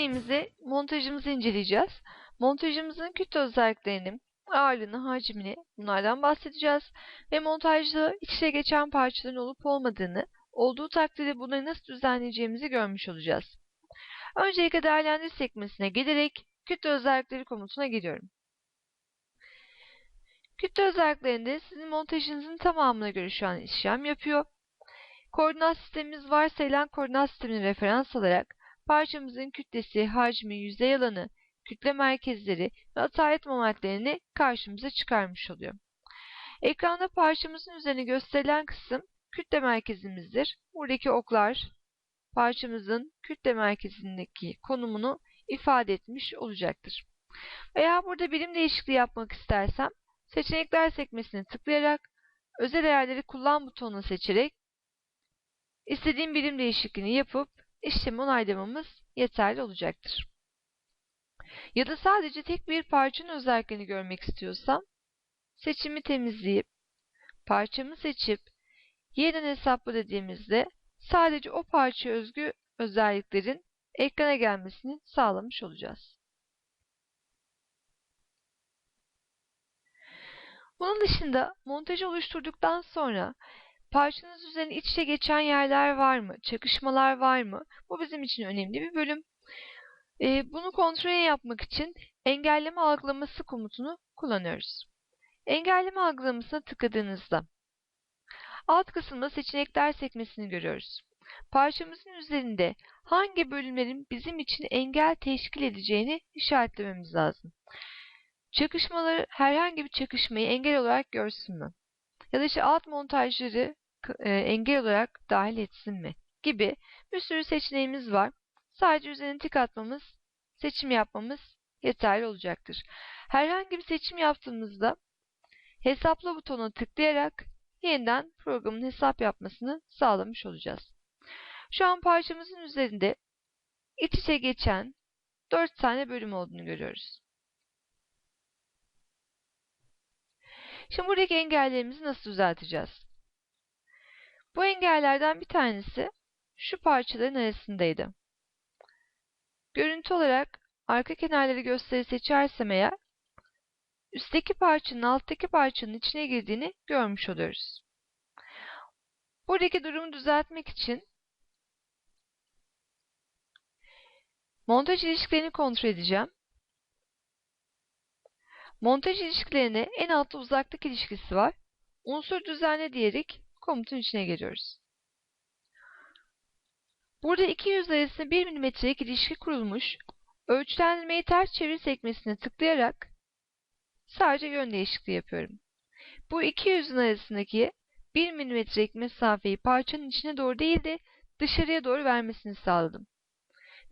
seçeneğimizi montajımızı inceleyeceğiz. Montajımızın kütle özelliklerini, ağırlığını, hacmini bunlardan bahsedeceğiz. Ve montajda iç içe geçen parçaların olup olmadığını, olduğu takdirde bunları nasıl düzenleyeceğimizi görmüş olacağız. Öncelikle değerlendir sekmesine gelerek kütle özellikleri komutuna giriyorum. Kütle özelliklerinde sizin montajınızın tamamına göre şu an işlem yapıyor. Koordinat sistemimiz varsayılan koordinat sistemini referans alarak parçamızın kütlesi, hacmi, yüzey alanı, kütle merkezleri ve atalet momentlerini karşımıza çıkarmış oluyor. Ekranda parçamızın üzerine gösterilen kısım kütle merkezimizdir. Buradaki oklar parçamızın kütle merkezindeki konumunu ifade etmiş olacaktır. Veya burada birim değişikliği yapmak istersem seçenekler sekmesine tıklayarak özel değerleri kullan butonunu seçerek istediğim birim değişikliğini yapıp işlemi onaylamamız yeterli olacaktır. Ya da sadece tek bir parçanın özelliklerini görmek istiyorsam seçimi temizleyip parçamı seçip yeniden hesapla dediğimizde sadece o parça özgü özelliklerin ekrana gelmesini sağlamış olacağız. Bunun dışında montajı oluşturduktan sonra parçanız üzerine iç içe geçen yerler var mı? Çakışmalar var mı? Bu bizim için önemli bir bölüm. Ee, bunu kontrol yapmak için engelleme algılaması komutunu kullanıyoruz. Engelleme algılamasına tıkladığınızda alt kısımda seçenekler sekmesini görüyoruz. Parçamızın üzerinde hangi bölümlerin bizim için engel teşkil edeceğini işaretlememiz lazım. Çakışmaları herhangi bir çakışmayı engel olarak görsün mü? Ya da işte alt montajları e, engel olarak dahil etsin mi? Gibi bir sürü seçeneğimiz var. Sadece üzerine tık atmamız, seçim yapmamız yeterli olacaktır. Herhangi bir seçim yaptığımızda hesapla butonuna tıklayarak yeniden programın hesap yapmasını sağlamış olacağız. Şu an parçamızın üzerinde iç içe geçen 4 tane bölüm olduğunu görüyoruz. Şimdi buradaki engellerimizi nasıl düzelteceğiz? Bu engellerden bir tanesi şu parçaların arasındaydı. Görüntü olarak arka kenarları gösteri seçersem eğer üstteki parçanın alttaki parçanın içine girdiğini görmüş oluyoruz. Buradaki durumu düzeltmek için montaj ilişkilerini kontrol edeceğim. Montaj ilişkilerine en altta uzaklık ilişkisi var. Unsur düzenle diyerek komutun içine geliyoruz. Burada iki yüz arasında 1 mm'lik ilişki kurulmuş. Ölçülendirmeyi ters çevir sekmesine tıklayarak sadece yön değişikliği yapıyorum. Bu iki yüzün arasındaki 1 mm'lik mesafeyi parçanın içine doğru değil de dışarıya doğru vermesini sağladım.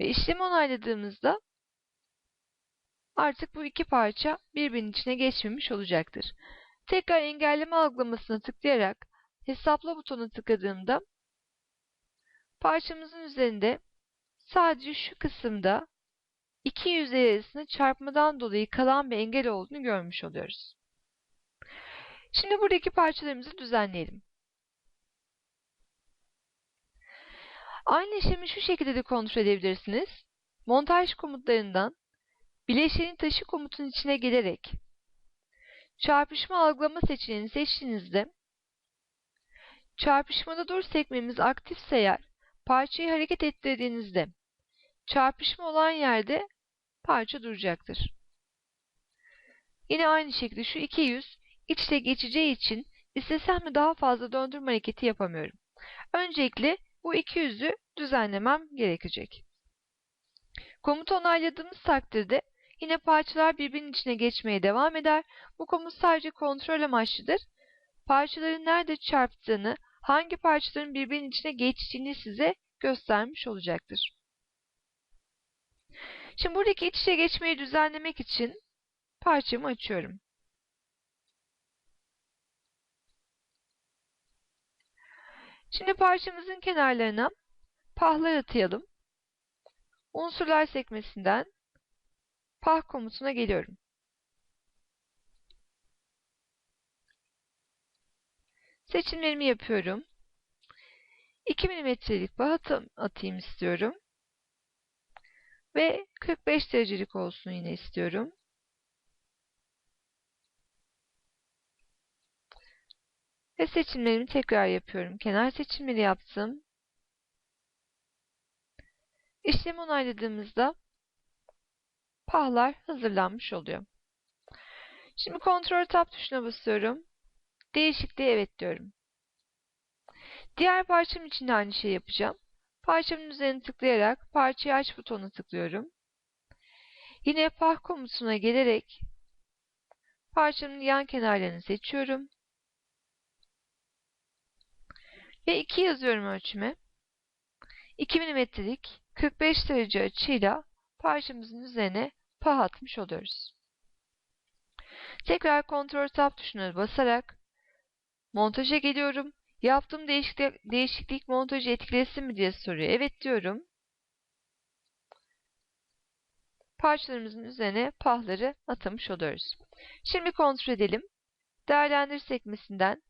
Ve işlemi onayladığımızda artık bu iki parça birbirinin içine geçmemiş olacaktır. Tekrar engelleme algılamasına tıklayarak hesapla butonuna tıkladığımda parçamızın üzerinde sadece şu kısımda iki yüzey arasında çarpmadan dolayı kalan bir engel olduğunu görmüş oluyoruz. Şimdi buradaki parçalarımızı düzenleyelim. Aynı işlemi şu şekilde de kontrol edebilirsiniz. Montaj komutlarından bileşenin taşı komutun içine gelerek çarpışma algılama seçeneğini seçtiğinizde çarpışmada dur sekmemiz aktifse eğer parçayı hareket ettirdiğinizde çarpışma olan yerde parça duracaktır. Yine aynı şekilde şu iki yüz iç içe geçeceği için istesem mi daha fazla döndürme hareketi yapamıyorum. Öncelikle bu iki yüzü düzenlemem gerekecek. Komutu onayladığımız takdirde yine parçalar birbirinin içine geçmeye devam eder. Bu komut sadece kontrol amaçlıdır. Parçaların nerede çarptığını, hangi parçaların birbirinin içine geçtiğini size göstermiş olacaktır. Şimdi buradaki iç içe geçmeyi düzenlemek için parçamı açıyorum. Şimdi parçamızın kenarlarına pahlar atayalım. Unsurlar sekmesinden pah komutuna geliyorum. Seçimlerimi yapıyorum. 2 mm'lik pah atayım istiyorum. Ve 45 derecelik olsun yine istiyorum. Ve seçimlerimi tekrar yapıyorum. Kenar seçimleri yaptım. İşlemi onayladığımızda pahlar hazırlanmış oluyor. Şimdi kontrol tab tuşuna basıyorum. Değişikliğe evet diyorum. Diğer parçam için de aynı şeyi yapacağım. Parçamın üzerine tıklayarak parçayı aç butonuna tıklıyorum. Yine pah komutuna gelerek parçamın yan kenarlarını seçiyorum. Ve 2 yazıyorum ölçüme. 2 milimetrelik 45 derece açıyla parçamızın üzerine pah atmış oluyoruz. Tekrar kontrol tab tuşuna basarak montaja geliyorum. Yaptığım değişiklik, değişiklik montajı etkilesin mi diye soruyor. Evet diyorum. Parçalarımızın üzerine pahları atamış oluyoruz. Şimdi kontrol edelim. Değerlendir sekmesinden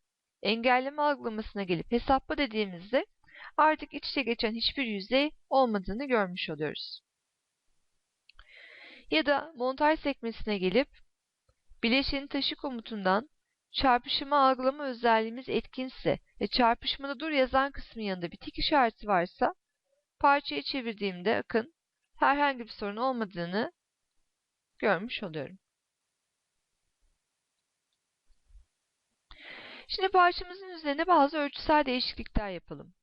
engelleme algılamasına gelip hesapla dediğimizde artık iç içe geçen hiçbir yüzey olmadığını görmüş oluyoruz. Ya da montaj sekmesine gelip bileşenin taşı komutundan çarpışımı algılama özelliğimiz etkinse ve çarpışmada dur yazan kısmın yanında bir tik işareti varsa parçayı çevirdiğimde akın herhangi bir sorun olmadığını görmüş oluyorum. Şimdi parçamızın üzerine bazı ölçüsel değişiklikler yapalım.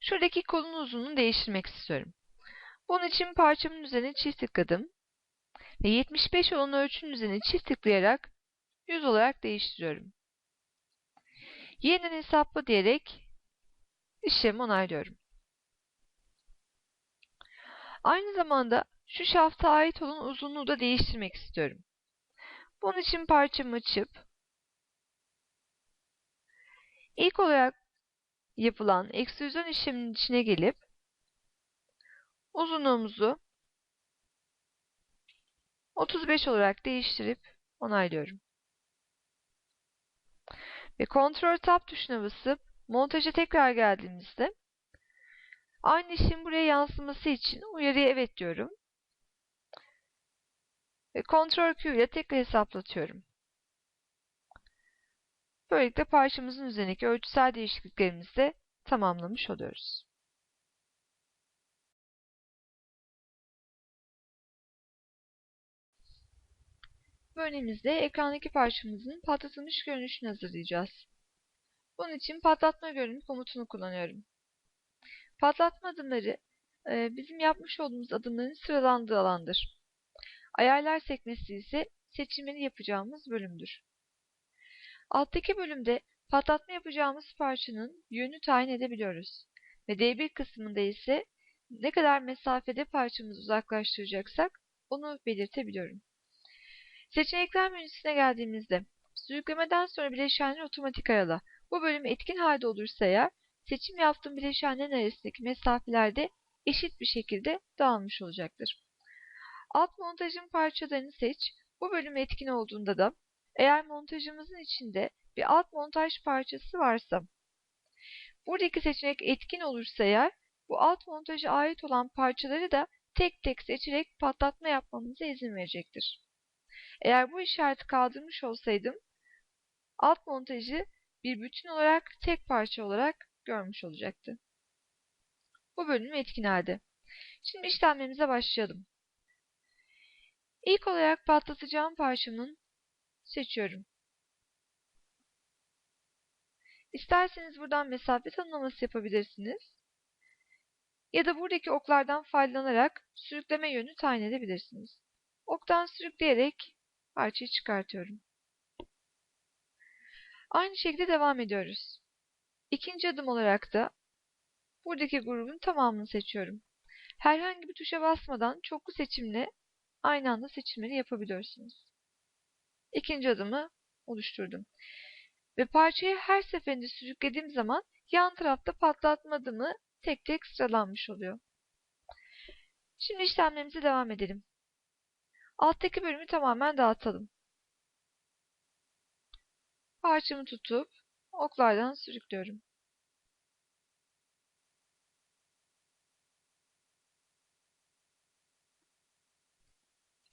Şuradaki kolun uzunluğunu değiştirmek istiyorum. Bunun için parçamın üzerine çift tıkladım ve 75 olan ölçünün üzerine çift tıklayarak 100 olarak değiştiriyorum. Yeniden hesapla diyerek işlemi onaylıyorum. Aynı zamanda şu şafta ait olan uzunluğu da değiştirmek istiyorum. Bunun için parçamı açıp ilk olarak yapılan ekstrüzyon işleminin içine gelip uzunluğumuzu 35 olarak değiştirip onaylıyorum. Ve Ctrl Tab tuşuna basıp montaja tekrar geldiğimizde aynı işin buraya yansıması için uyarıya evet diyorum. Ve Ctrl Q ile tekrar hesaplatıyorum. Böylelikle parçamızın üzerindeki ölçüsel değişikliklerimizi de tamamlamış oluyoruz. Örneğimizde ekrandaki parçamızın patlatılmış görünüşünü hazırlayacağız. Bunun için patlatma görünüm komutunu kullanıyorum. Patlatma adımları e, bizim yapmış olduğumuz adımların sıralandığı alandır. Ayarlar sekmesi ise seçimini yapacağımız bölümdür. Alttaki bölümde patlatma yapacağımız parçanın yönünü tayin edebiliyoruz. Ve D1 kısmında ise ne kadar mesafede parçamızı uzaklaştıracaksak onu belirtebiliyorum. Seçenekler menüsüne geldiğimizde sürüklemeden sonra bileşenleri otomatik arala. Bu bölüm etkin halde olursa eğer seçim yaptığım bileşenlerin arasındaki mesafeler de eşit bir şekilde dağılmış olacaktır. Alt montajın parçalarını seç. Bu bölüm etkin olduğunda da eğer montajımızın içinde bir alt montaj parçası varsa buradaki seçenek etkin olursa eğer bu alt montaja ait olan parçaları da tek tek seçerek patlatma yapmamıza izin verecektir. Eğer bu işareti kaldırmış olsaydım alt montajı bir bütün olarak tek parça olarak görmüş olacaktı. Bu bölüm etkin halde. Şimdi işlemlerimize başlayalım. İlk olarak patlatacağım parçamın seçiyorum. İsterseniz buradan mesafe tanımlaması yapabilirsiniz. Ya da buradaki oklardan faydalanarak sürükleme yönü tayin edebilirsiniz. Oktan sürükleyerek parçayı çıkartıyorum. Aynı şekilde devam ediyoruz. İkinci adım olarak da buradaki grubun tamamını seçiyorum. Herhangi bir tuşa basmadan çoklu seçimle aynı anda seçimleri yapabiliyorsunuz. İkinci adımı oluşturdum. Ve parçayı her seferinde sürüklediğim zaman yan tarafta patlatma adımı tek tek sıralanmış oluyor. Şimdi işlemlerimize devam edelim. Alttaki bölümü tamamen dağıtalım. Parçamı tutup oklardan sürüklüyorum.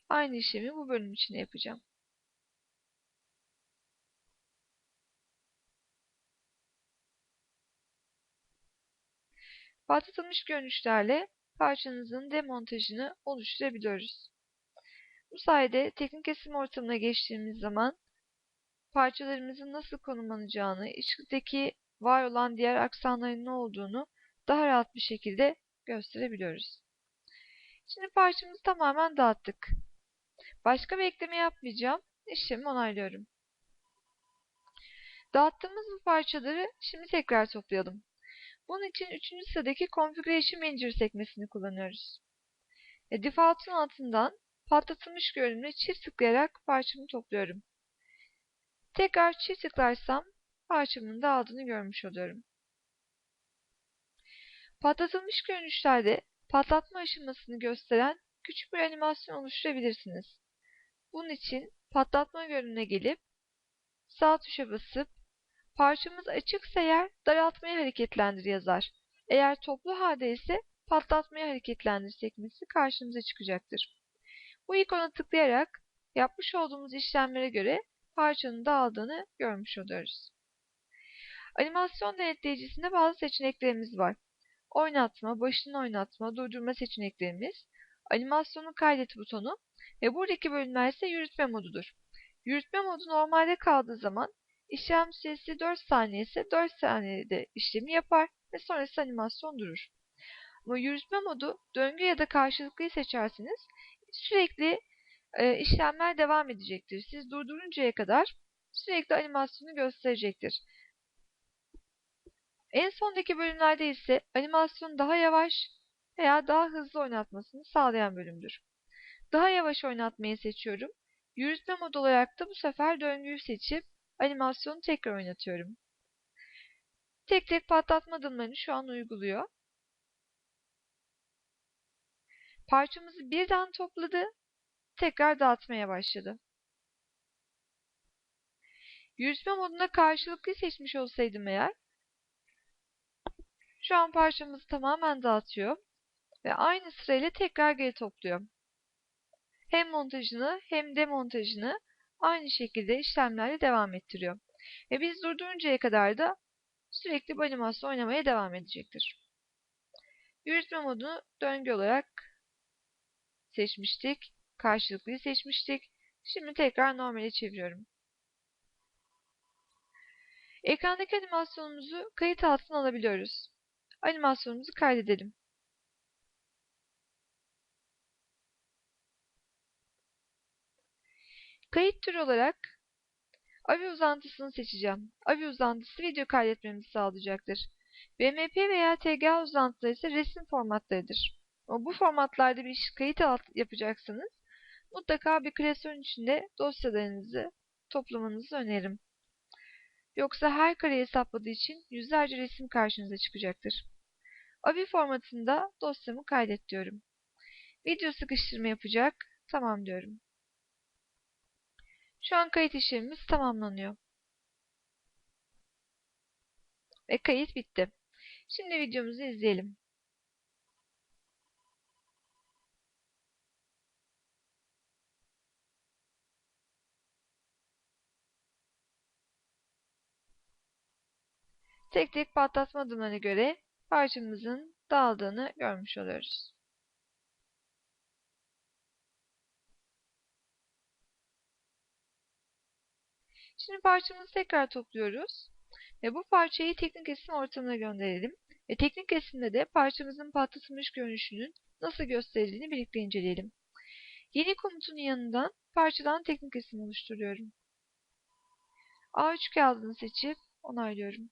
aynı işlemi bu bölüm içinde yapacağım. Patlatılmış görünüşlerle parçanızın demontajını oluşturabiliyoruz. Bu sayede teknik kesim ortamına geçtiğimiz zaman parçalarımızın nasıl konumlanacağını, içindeki var olan diğer aksanların ne olduğunu daha rahat bir şekilde gösterebiliyoruz. Şimdi parçamızı tamamen dağıttık. Başka bir ekleme yapmayacağım. İşlemi onaylıyorum. Dağıttığımız bu parçaları şimdi tekrar toplayalım. Bunun için 3. sıradaki Configuration Manager sekmesini kullanıyoruz. E, default'un altından patlatılmış görünümüne çift tıklayarak parçamı topluyorum. Tekrar çift tıklarsam parçamın dağıldığını görmüş oluyorum. Patlatılmış görünüşlerde patlatma aşamasını gösteren küçük bir animasyon oluşturabilirsiniz. Bunun için patlatma görünümüne gelip sağ tuşa basıp parçamız açıksa eğer daraltmayı hareketlendir yazar. Eğer toplu halde ise patlatmayı hareketlendir sekmesi karşımıza çıkacaktır. Bu ikona tıklayarak yapmış olduğumuz işlemlere göre parçanın dağıldığını görmüş oluyoruz. Animasyon denetleyicisinde bazı seçeneklerimiz var. Oynatma, başını oynatma, durdurma seçeneklerimiz, animasyonu kaydet butonu ve buradaki bölümler ise yürütme modudur. Yürütme modu normalde kaldığı zaman işlem süresi 4 saniye ise 4 saniyede işlemi yapar ve sonrası animasyon durur. Ama yürütme modu döngü ya da karşılıklıyı seçerseniz sürekli e, işlemler devam edecektir. Siz durduruncaya kadar sürekli animasyonu gösterecektir. En sondaki bölümlerde ise animasyonu daha yavaş veya daha hızlı oynatmasını sağlayan bölümdür. Daha yavaş oynatmayı seçiyorum. Yürütme modu olarak da bu sefer döngüyü seçip animasyonu tekrar oynatıyorum. Tek tek patlatma adımlarını şu an uyguluyor. Parçamızı birden topladı, tekrar dağıtmaya başladı. Yürütme modunda karşılıklı seçmiş olsaydım eğer, şu an parçamızı tamamen dağıtıyor ve aynı sırayla tekrar geri topluyor. Hem montajını hem demontajını aynı şekilde işlemlerle devam ettiriyor. Ve biz durduruncaya kadar da sürekli bu animasyon oynamaya devam edecektir. Yürütme modunu döngü olarak seçmiştik. Karşılıklıyı seçmiştik. Şimdi tekrar normale çeviriyorum. Ekrandaki animasyonumuzu kayıt altına alabiliyoruz. Animasyonumuzu kaydedelim. Kayıt türü olarak AVI uzantısını seçeceğim. AVI uzantısı video kaydetmemizi sağlayacaktır. BMP veya TGA uzantıları ise resim formatlarıdır. Bu formatlarda bir kayıt yapacaksınız. Mutlaka bir klasörün içinde dosyalarınızı toplamanızı öneririm. Yoksa her kareyi hesapladığı için yüzlerce resim karşınıza çıkacaktır. AVI formatında dosyamı kaydet diyorum. Video sıkıştırma yapacak. Tamam diyorum. Şu an kayıt işlemimiz tamamlanıyor. Ve kayıt bitti. Şimdi videomuzu izleyelim. Tek tek patlatma adımlarına göre parçamızın dağıldığını görmüş oluyoruz. Şimdi parçamızı tekrar topluyoruz. Ve bu parçayı teknik kesim ortamına gönderelim. Ve teknik kesimde de parçamızın patlatılmış görünüşünün nasıl gösterildiğini birlikte inceleyelim. Yeni komutun yanından parçadan teknik kesim oluşturuyorum. A3 kağıdını seçip onaylıyorum.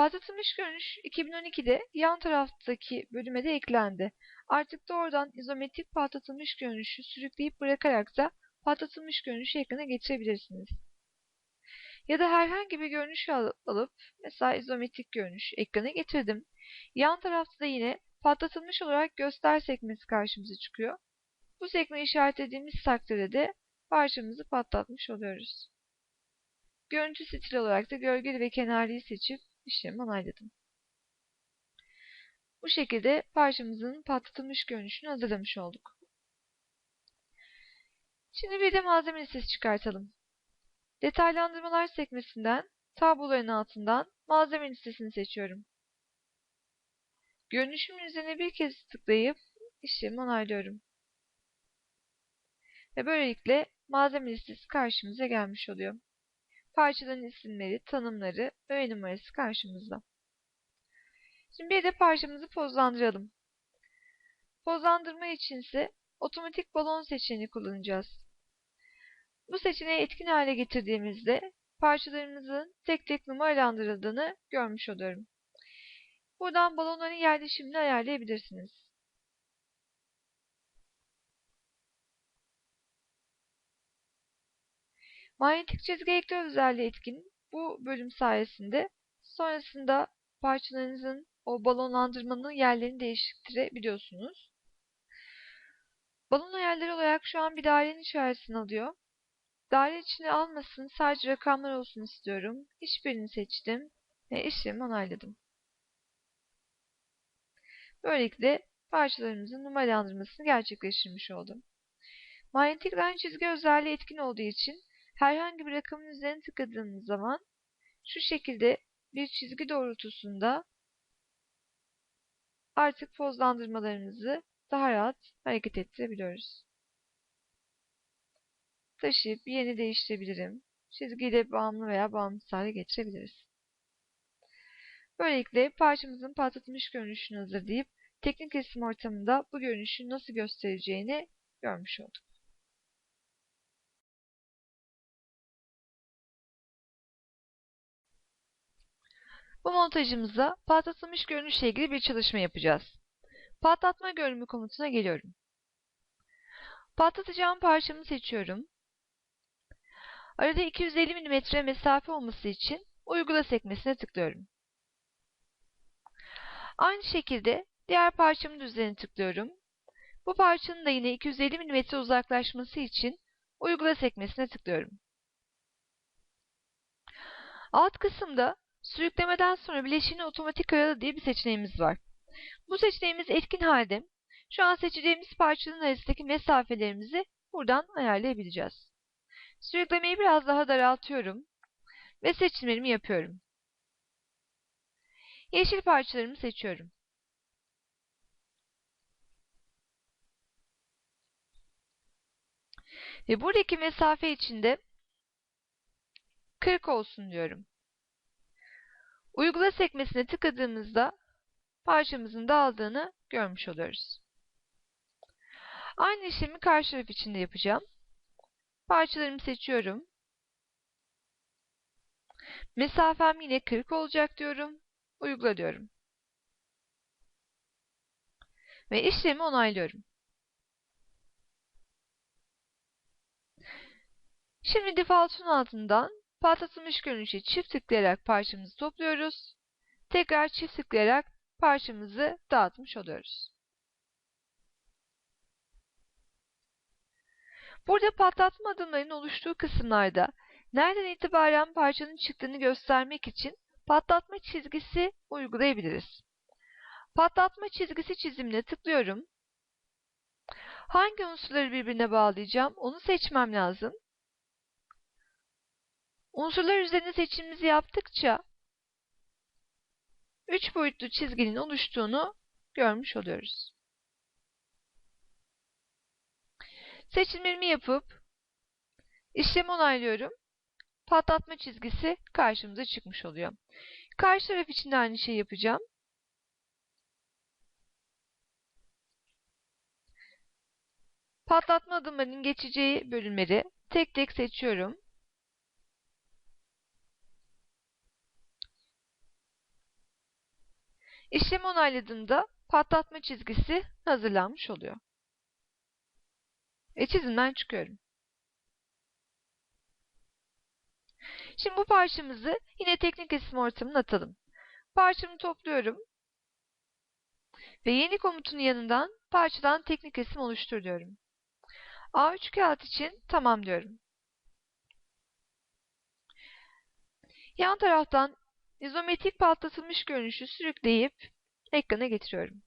Patlatılmış görünüş 2012'de yan taraftaki bölüme de eklendi. Artık doğrudan izometrik patlatılmış görünüşü sürükleyip bırakarak da patlatılmış görünüşü ekrana getirebilirsiniz. Ya da herhangi bir görünüş alıp mesela izometrik görünüş ekrana getirdim. Yan tarafta da yine patlatılmış olarak göster sekmesi karşımıza çıkıyor. Bu sekmeyi işaretlediğimiz takdirde de parçamızı patlatmış oluyoruz. Görüntü stili olarak da gölgeli ve kenarlıyı seçip işlemi onayladım. Bu şekilde parçamızın patlatılmış görünüşünü hazırlamış olduk. Şimdi bir de malzeme listesi çıkartalım. Detaylandırmalar sekmesinden tabloların altından malzeme listesini seçiyorum. Görünüşümün üzerine bir kez tıklayıp işlemi onaylıyorum. Ve böylelikle malzeme listesi karşımıza gelmiş oluyor. Parçaların isimleri, tanımları, öğe numarası karşımızda. Şimdi bir de parçamızı pozlandıralım. Pozlandırma için ise otomatik balon seçeneğini kullanacağız. Bu seçeneği etkin hale getirdiğimizde parçalarımızın tek tek numaralandırıldığını görmüş oluyorum. Buradan balonların yerleşimini ayarlayabilirsiniz. Manyetik çizgi ekran özelliği etkin bu bölüm sayesinde sonrasında parçalarınızın o balonlandırmanın yerlerini değiştirebiliyorsunuz. Balon ayarları olarak şu an bir dairenin içerisine alıyor. Daire içine almasın, sadece rakamlar olsun istiyorum. Hiçbirini seçtim ve işlemi onayladım. Böylelikle parçalarımızın numaralandırmasını gerçekleştirmiş oldum. Manyetik line çizgi özelliği etkin olduğu için herhangi bir rakamın üzerine tıkladığımız zaman şu şekilde bir çizgi doğrultusunda artık pozlandırmalarımızı daha rahat hareket ettirebiliyoruz. Taşıyıp yeni değiştirebilirim. Çizgiyle bağımlı veya bağımsız hale getirebiliriz. Böylelikle parçamızın patlatılmış görünüşünü hazırlayıp teknik resim ortamında bu görünüşün nasıl göstereceğini görmüş olduk. Bu montajımızda patlatılmış görünüşle ilgili bir çalışma yapacağız. Patlatma görünümü komutuna geliyorum. Patlatacağım parçamı seçiyorum. Arada 250 mm mesafe olması için uygula sekmesine tıklıyorum. Aynı şekilde diğer parçamın üzerine tıklıyorum. Bu parçanın da yine 250 mm uzaklaşması için uygula sekmesine tıklıyorum. Alt kısımda sürüklemeden sonra bileşiğini otomatik arala diye bir seçeneğimiz var. Bu seçeneğimiz etkin halde şu an seçeceğimiz parçanın arasındaki mesafelerimizi buradan ayarlayabileceğiz. Sürüklemeyi biraz daha daraltıyorum ve seçimlerimi yapıyorum. Yeşil parçalarımı seçiyorum. Ve buradaki mesafe içinde 40 olsun diyorum. Uygula sekmesine tıkladığımızda parçamızın dağıldığını görmüş oluyoruz. Aynı işlemi karşı taraf için de yapacağım. Parçalarımı seçiyorum. Mesafem yine 40 olacak diyorum. Uygula diyorum. Ve işlemi onaylıyorum. Şimdi default'un altından patlatılmış görünüşe çift tıklayarak parçamızı topluyoruz. Tekrar çift tıklayarak parçamızı dağıtmış oluyoruz. Burada patlatma adımlarının oluştuğu kısımlarda nereden itibaren parçanın çıktığını göstermek için patlatma çizgisi uygulayabiliriz. Patlatma çizgisi çizimine tıklıyorum. Hangi unsurları birbirine bağlayacağım onu seçmem lazım. Unsurlar üzerinde seçimimizi yaptıkça 3 boyutlu çizginin oluştuğunu görmüş oluyoruz. Seçimlerimi yapıp işlemi onaylıyorum. Patlatma çizgisi karşımıza çıkmış oluyor. Karşı taraf için de aynı şeyi yapacağım. Patlatma adımlarının geçeceği bölümleri tek tek seçiyorum. İşlemi onayladığımda patlatma çizgisi hazırlanmış oluyor. Ve çizimden çıkıyorum. Şimdi bu parçamızı yine teknik resim ortamına atalım. Parçamı topluyorum. Ve yeni komutun yanından parçadan teknik resim oluştur diyorum. A3 kağıt için tamam diyorum. Yan taraftan izometrik patlatılmış görünüşü sürükleyip ekrana getiriyorum.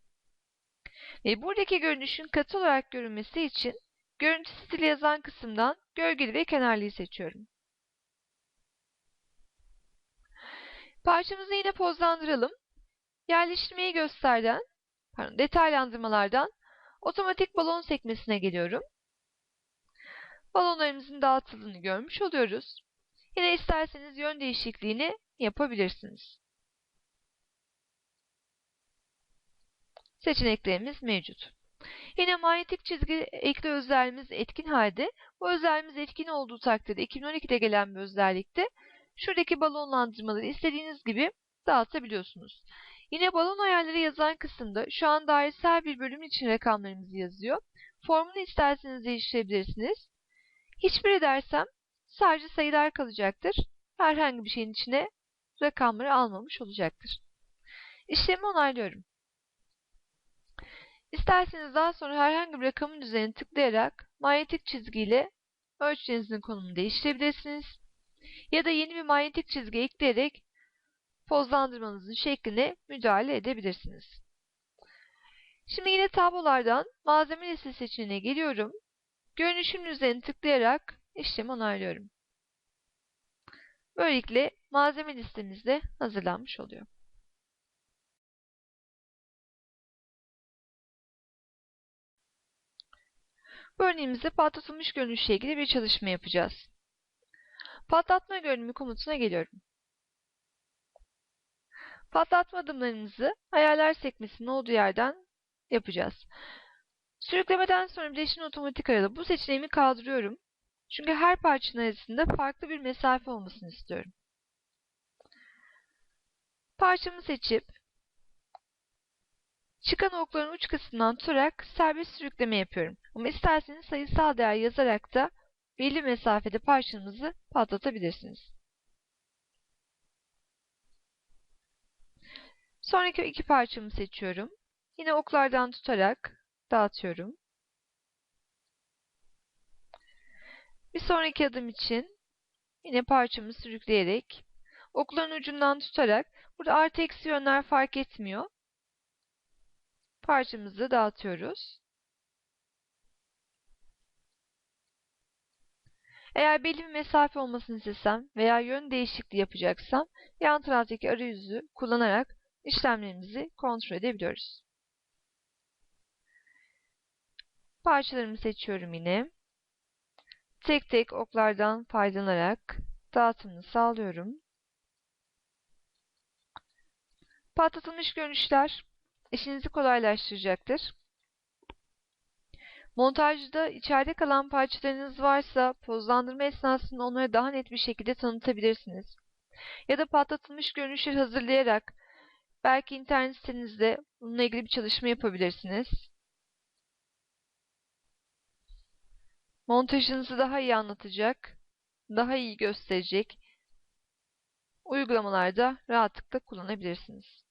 Ve buradaki görünüşün katı olarak görünmesi için Görüntü stili yazan kısımdan gölgeli ve kenarlıyı seçiyorum. Parçamızı yine pozlandıralım. Yerleştirmeyi gösteren, pardon, detaylandırmalardan otomatik balon sekmesine geliyorum. Balonlarımızın dağıtıldığını görmüş oluyoruz. Yine isterseniz yön değişikliğini yapabilirsiniz. Seçeneklerimiz mevcut. Yine manyetik çizgi ekli özelliğimiz etkin halde, bu özelliğimiz etkin olduğu takdirde 2012'de gelen bir özellikte şuradaki balonlandırmaları istediğiniz gibi dağıtabiliyorsunuz. Yine balon ayarları yazan kısımda şu an dairesel bir bölüm için rakamlarımızı yazıyor. Formunu isterseniz değiştirebilirsiniz. Hiçbir dersem sadece sayılar kalacaktır. Herhangi bir şeyin içine rakamları almamış olacaktır. İşlemi onaylıyorum. İsterseniz daha sonra herhangi bir rakamın üzerine tıklayarak manyetik çizgiyle ölçünüzün konumunu değiştirebilirsiniz. Ya da yeni bir manyetik çizgi ekleyerek pozlandırmanızın şekline müdahale edebilirsiniz. Şimdi yine tablolardan malzeme listesi seçeneğine geliyorum. Görünüşümün üzerine tıklayarak işlemi onaylıyorum. Böylelikle malzeme listemiz de hazırlanmış oluyor. Bu örneğimizde patlatılmış görünüşle ilgili bir çalışma yapacağız. Patlatma görünümü komutuna geliyorum. Patlatma adımlarımızı ayarlar sekmesinin olduğu yerden yapacağız. Sürüklemeden sonra bileşin otomatik arada bu seçeneğimi kaldırıyorum. Çünkü her parçanın arasında farklı bir mesafe olmasını istiyorum. Parçamı seçip çıkan okların uç kısmından tutarak serbest sürükleme yapıyorum. Ama isterseniz sayısal değer yazarak da belli mesafede parçamızı patlatabilirsiniz. Sonraki iki parçamı seçiyorum. Yine oklardan tutarak dağıtıyorum. Bir sonraki adım için yine parçamı sürükleyerek okların ucundan tutarak burada artı eksi yönler fark etmiyor. Parçamızı dağıtıyoruz. Eğer belli bir mesafe olmasını istesem veya yön değişikliği yapacaksam yan taraftaki arayüzü kullanarak işlemlerimizi kontrol edebiliyoruz. Parçalarımı seçiyorum yine. Tek tek oklardan faydalanarak dağıtımını sağlıyorum. Patlatılmış görünüşler işinizi kolaylaştıracaktır. Montajda içeride kalan parçalarınız varsa pozlandırma esnasında onları daha net bir şekilde tanıtabilirsiniz. Ya da patlatılmış görünüşler hazırlayarak belki internet sitenizde bununla ilgili bir çalışma yapabilirsiniz. Montajınızı daha iyi anlatacak, daha iyi gösterecek uygulamalarda rahatlıkla kullanabilirsiniz.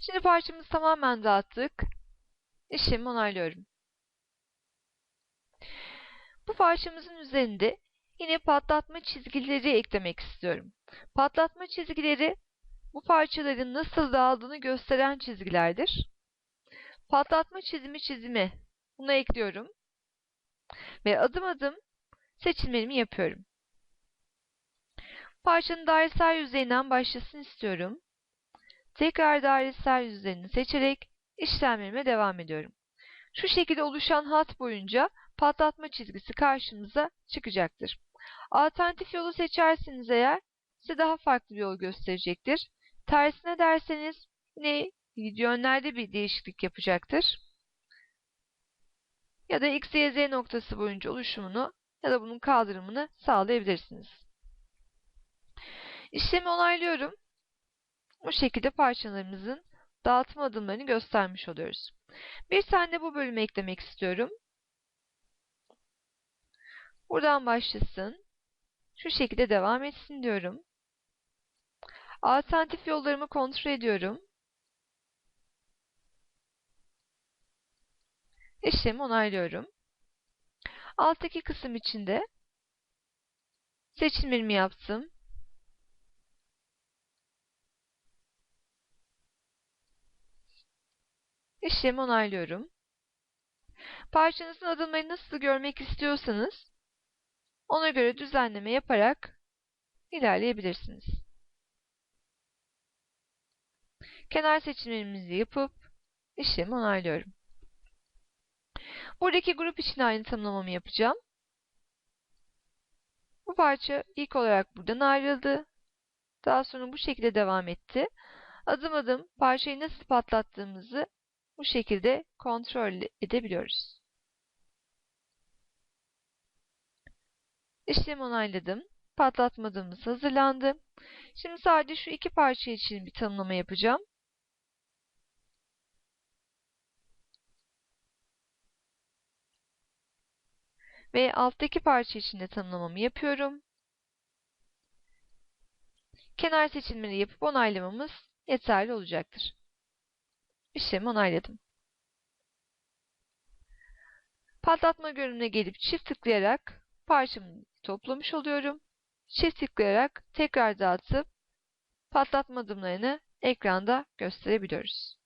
Şimdi parçamızı tamamen dağıttık. İşlemi onaylıyorum. Bu parçamızın üzerinde yine patlatma çizgileri eklemek istiyorum. Patlatma çizgileri bu parçaların nasıl dağıldığını gösteren çizgilerdir. Patlatma çizimi çizimi bunu ekliyorum. Ve adım adım seçimlerimi yapıyorum. Parçanın dairesel yüzeyinden başlasın istiyorum. Tekrar dairesel yüzlerini seçerek işlemlerime devam ediyorum. Şu şekilde oluşan hat boyunca patlatma çizgisi karşımıza çıkacaktır. Alternatif yolu seçerseniz eğer size daha farklı bir yol gösterecektir. Tersine derseniz yine yönlerde bir değişiklik yapacaktır. Ya da x, y, z noktası boyunca oluşumunu ya da bunun kaldırımını sağlayabilirsiniz. İşlemi onaylıyorum. Bu şekilde parçalarımızın dağıtım adımlarını göstermiş oluyoruz. Bir tane de bu bölümü eklemek istiyorum. Buradan başlasın. Şu şekilde devam etsin diyorum. Alternatif yollarımı kontrol ediyorum. İşlemi onaylıyorum. Alttaki kısım içinde seçimlerimi yaptım. İşlemi onaylıyorum. Parçanızın adımlarını nasıl görmek istiyorsanız ona göre düzenleme yaparak ilerleyebilirsiniz. Kenar seçimlerimizi yapıp işlemi onaylıyorum. Buradaki grup için aynı tanımlamamı yapacağım. Bu parça ilk olarak buradan ayrıldı. Daha sonra bu şekilde devam etti. Adım adım parçayı nasıl patlattığımızı bu şekilde kontrol edebiliyoruz. İşlemi onayladım. Patlatmadığımız hazırlandı. Şimdi sadece şu iki parça için bir tanımlama yapacağım. Ve alttaki parça için de tanımlamamı yapıyorum. Kenar seçimleri yapıp onaylamamız yeterli olacaktır. İşlemi onayladım. Patlatma görünümüne gelip çift tıklayarak parçamı toplamış oluyorum. Çift tıklayarak tekrar dağıtıp patlatma adımlarını ekranda gösterebiliyoruz.